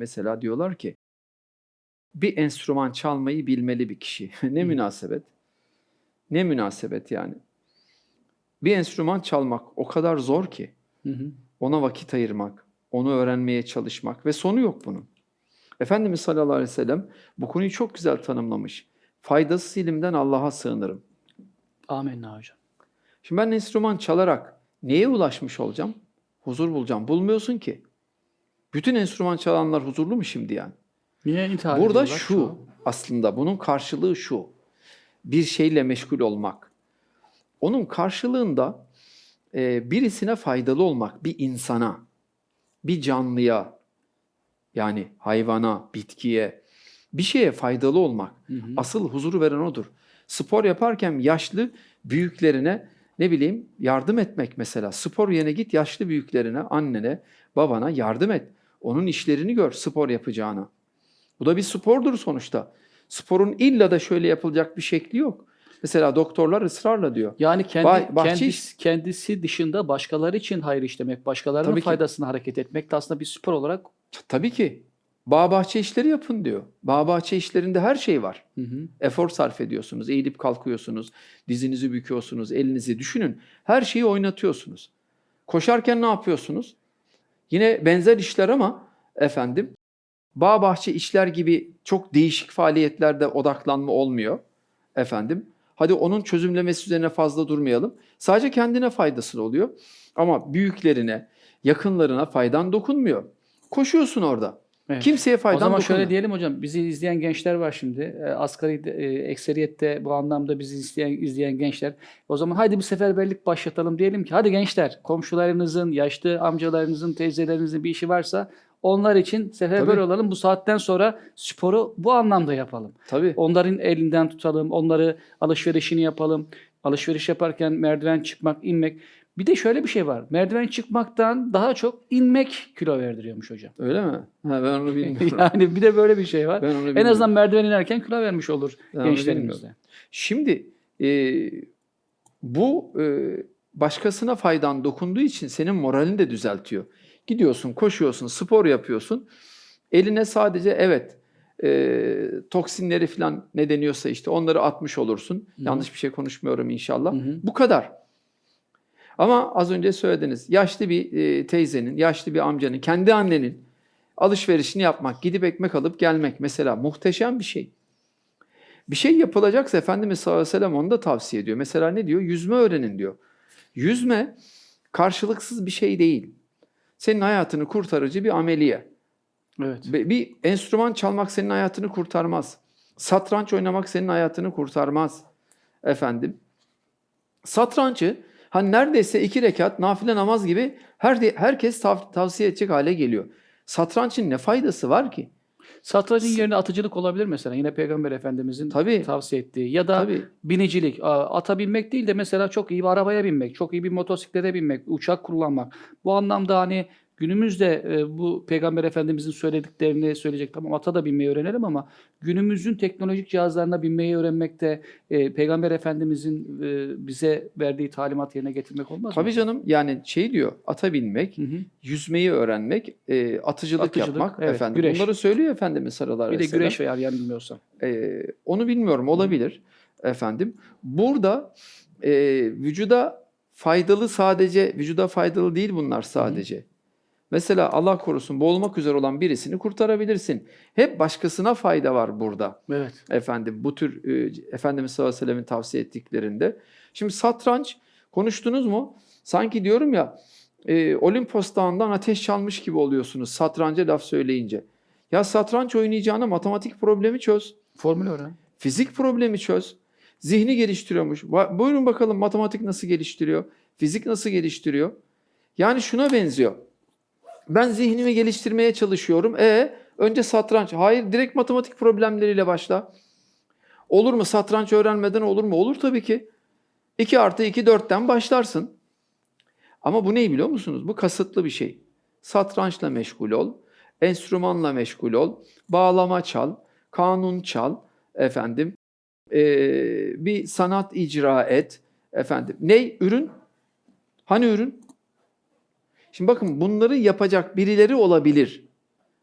mesela diyorlar ki bir enstrüman çalmayı bilmeli bir kişi. ne münasebet? Ne münasebet yani? Bir enstrüman çalmak o kadar zor ki Hı hı. ona vakit ayırmak, onu öğrenmeye çalışmak ve sonu yok bunun. Efendimiz sallallahu aleyhi ve sellem bu konuyu çok güzel tanımlamış. Faydasız ilimden Allah'a sığınırım. Amenna hocam. Şimdi ben enstrüman çalarak neye ulaşmış olacağım? Huzur bulacağım. Bulmuyorsun ki. Bütün enstrüman çalanlar huzurlu mu şimdi yani? Niye intihar Burada ediyorlar şu aslında bunun karşılığı şu. Bir şeyle meşgul olmak. Onun karşılığında e, birisine faydalı olmak, bir insana, bir canlıya, yani hayvana, bitkiye, bir şeye faydalı olmak. Hı hı. Asıl huzuru veren odur. Spor yaparken yaşlı büyüklerine ne bileyim yardım etmek mesela. Spor yerine git yaşlı büyüklerine, annene, babana yardım et. Onun işlerini gör spor yapacağına. Bu da bir spordur sonuçta. Sporun illa da şöyle yapılacak bir şekli yok. Mesela doktorlar ısrarla diyor. Yani kendi, Bah- bahçe kendisi, kendisi dışında başkaları için hayır işlemek, başkalarının Tabii ki. faydasına hareket etmek de aslında bir spor olarak Tabii ki bağ bahçe işleri yapın diyor. Bağ bahçe işlerinde her şey var. hı hı. Efor sarf ediyorsunuz, eğilip kalkıyorsunuz, dizinizi büküyorsunuz, elinizi düşünün. Her şeyi oynatıyorsunuz. Koşarken ne yapıyorsunuz? Yine benzer işler ama efendim bağ bahçe işler gibi çok değişik faaliyetlerde odaklanma olmuyor efendim. Hadi onun çözümlemesi üzerine fazla durmayalım. Sadece kendine faydası oluyor. Ama büyüklerine, yakınlarına faydan dokunmuyor. Koşuyorsun orada. Evet. Kimseye faydan O zaman dokunmuyor. şöyle diyelim hocam, bizi izleyen gençler var şimdi. E, asgari e, ekseriyette bu anlamda bizi izleyen, izleyen gençler. O zaman hadi bir seferberlik başlatalım diyelim ki hadi gençler komşularınızın, yaşlı amcalarınızın, teyzelerinizin bir işi varsa onlar için seferber Tabii. olalım. Bu saatten sonra sporu bu anlamda yapalım. Tabii. Onların elinden tutalım, onları alışverişini yapalım. Alışveriş yaparken merdiven çıkmak, inmek. Bir de şöyle bir şey var. Merdiven çıkmaktan daha çok inmek kilo verdiriyormuş hocam. Öyle mi? Ha, ben onu bilmiyorum. yani bir de böyle bir şey var. Ben onu En bilmiyorum. azından merdiven inerken kilo vermiş olur Ben onu gençlerimiz bilmiyorum. de. Şimdi e, bu e, başkasına faydan dokunduğu için senin moralini de düzeltiyor. Gidiyorsun, koşuyorsun, spor yapıyorsun. Eline sadece evet e, toksinleri falan ne deniyorsa işte onları atmış olursun. Hı. Yanlış bir şey konuşmuyorum inşallah. Hı hı. Bu kadar. Ama az önce söylediniz. Yaşlı bir e, teyzenin, yaşlı bir amcanın, kendi annenin alışverişini yapmak, gidip ekmek alıp gelmek mesela muhteşem bir şey. Bir şey yapılacaksa Efendimiz sallallahu aleyhi ve sellem onu da tavsiye ediyor. Mesela ne diyor? Yüzme öğrenin diyor. Yüzme karşılıksız bir şey değil. Senin hayatını kurtarıcı bir ameliye. Evet. Bir enstrüman çalmak senin hayatını kurtarmaz. Satranç oynamak senin hayatını kurtarmaz. Efendim. Satrancı hani neredeyse iki rekat nafile namaz gibi her herkes tav- tavsiye edecek hale geliyor. Satrançın ne faydası var ki? Satrancın yerine atıcılık olabilir mesela. Yine Peygamber Efendimizin Tabii. tavsiye ettiği. Ya da Tabii. binicilik. Aa, Ata binmek değil de mesela çok iyi bir arabaya binmek, çok iyi bir motosiklete binmek, uçak kullanmak. Bu anlamda hani günümüzde e, bu Peygamber Efendimizin söylediklerini söyleyecek. Tamam ata da binmeyi öğrenelim ama günümüzün teknolojik cihazlarına binmeyi öğrenmek de e, Peygamber Efendimizin e, bize verdiği talimat yerine getirmek olmaz mı? Tabii canım yani şey diyor ata binmek, Hı hı. yüzmeyi öğrenmek, e, atıcılık, Atıcılık, yapmak evet, efendim. güreş. Bunları söylüyor Efendimiz sallallahu Bir de güreş var yani bilmiyorsam. Ee, onu bilmiyorum olabilir efendim. Burada e, vücuda faydalı sadece vücuda faydalı değil bunlar sadece. Mesela Allah korusun boğulmak üzere olan birisini kurtarabilirsin. Hep başkasına fayda var burada Evet. efendim bu tür e, Efendimiz sallallahu aleyhi ve sellem'in tavsiye ettiklerinde. Şimdi satranç konuştunuz mu? Sanki diyorum ya e, Olimpos Dağı'ndan ateş çalmış gibi oluyorsunuz satranca laf söyleyince. Ya satranç oynayacağına matematik problemi çöz. Formül öğren. Fizik problemi çöz. Zihni geliştiriyormuş. Buyurun bakalım matematik nasıl geliştiriyor? Fizik nasıl geliştiriyor? Yani şuna benziyor. Ben zihnimi geliştirmeye çalışıyorum. E önce satranç. Hayır direkt matematik problemleriyle başla. Olur mu satranç öğrenmeden olur mu? Olur tabii ki. 2 artı 2 4'ten başlarsın. Ama bu ne biliyor musunuz? Bu kasıtlı bir şey. Satrançla meşgul ol, enstrümanla meşgul ol, bağlama çal, kanun çal, efendim, eee, bir sanat icra et, efendim. Ne? Ürün? Hani ürün? Şimdi bakın bunları yapacak birileri olabilir.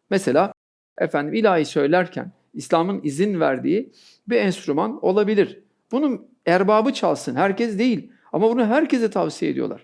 Mesela efendim ilahi söylerken İslam'ın izin verdiği bir enstrüman olabilir. Bunun erbabı çalsın. Herkes değil. Ama bunu herkese tavsiye ediyorlar.